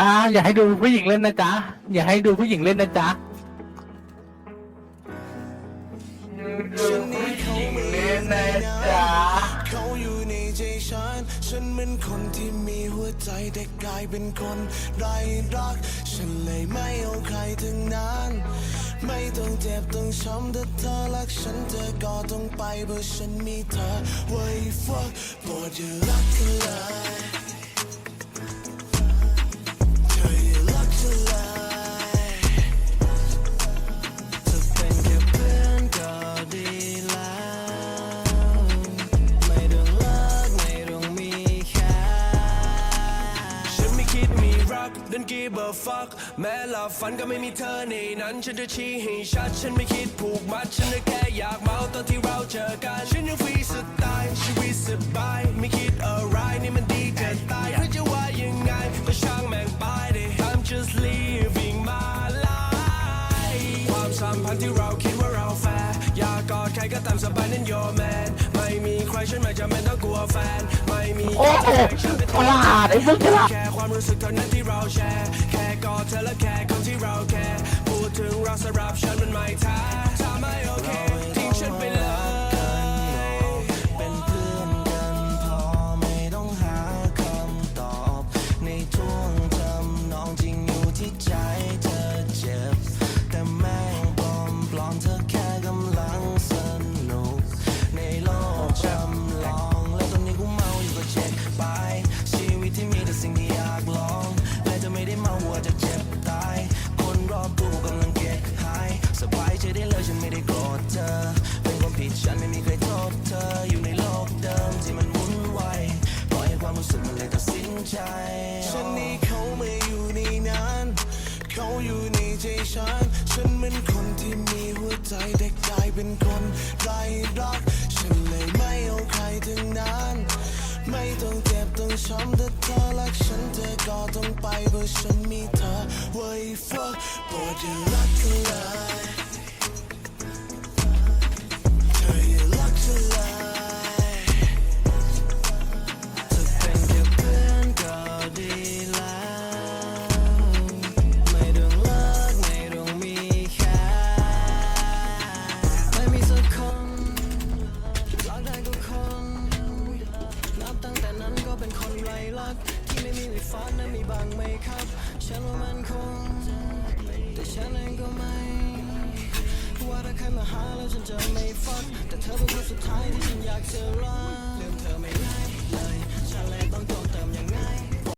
อ่า อย่าให้ดูผู้หญิงเล่นนะจ๊ะ อย่าให้ดูผู้หญิงเล่นนะจ๊ะดูผู้หญิงเล่นนะจ๊ะเขาอยู่ในใจฉัน ฉันเป็นคนที่มีหัวใจแต่กลายเป็นคนไร้รัก ฉันเลยไม่เอาใครทั้งนั้น ไม่ต้องเจ็บต้องช้ำถ้าเธอรักฉันเธอก็ต้องไปเพราะฉันมีเธอไว้ fuck โปรดอย่ารักกันเลย ดมีรัก don't give a fuck แม้หลับฝันก็ไม่มีเธอในนั้น ฉันจะชี้ให้ชัด ฉันไม่คิดผูกมัด ฉันแค่อยากเมาตอนที่เราเจอกัน ฉันยังฟรีสไตล์ชีวิตสบาย ไม่คิดอะไรนี่มันดีจะตายใครจะว่ายังไง ก็ช่างแม่งไปดิ I'm just living my life ความสัมพันธ์ที่เราคิดว่าเราแฟร์อยากกอดใครก็ตามสบายนั่น your man ม่มีใครฉันไม่จำเป็นต้องกลัวแฟน ไม่มีโอ้โหฉลาดไอ้พวกฉลาดแค่ความรู้สึกเท่านั้นที่เราแชร์ แค่กอดเธอและแค่คนที่เราแคร์พูดถึงเราสำหรับฉันมันไม่แท้ ความรู้สึกมันเลยตัดสินใจ ฉันนี่เขาไม่อยู่ในนั้นเขาอยู่ในใจฉัน ฉันเป็นคนที่มีหัวใจแต่กลายเป็นคนไร้รัก ฉันเลยไม่เอาใครทั้งนั้น ไม่ต้องเจ็บต้องช้ำถ้าเธอรักฉันเธอก็ต้องไปเพราะฉันมีเธอไว้ fuck โปรดอย่ารัก ไรลักที่ไม่มีไฟฟ้านั้นมีบางไหมครับ ฉันว่ามันคง แต่ฉันเองก็ไม่ ว่าถ้าใครมาหาแล้วฉันจะไม่ฟัก แต่เธอเป็นคนสุดท้ายที่ฉันอยากจะรักลืมเธอไม่ได้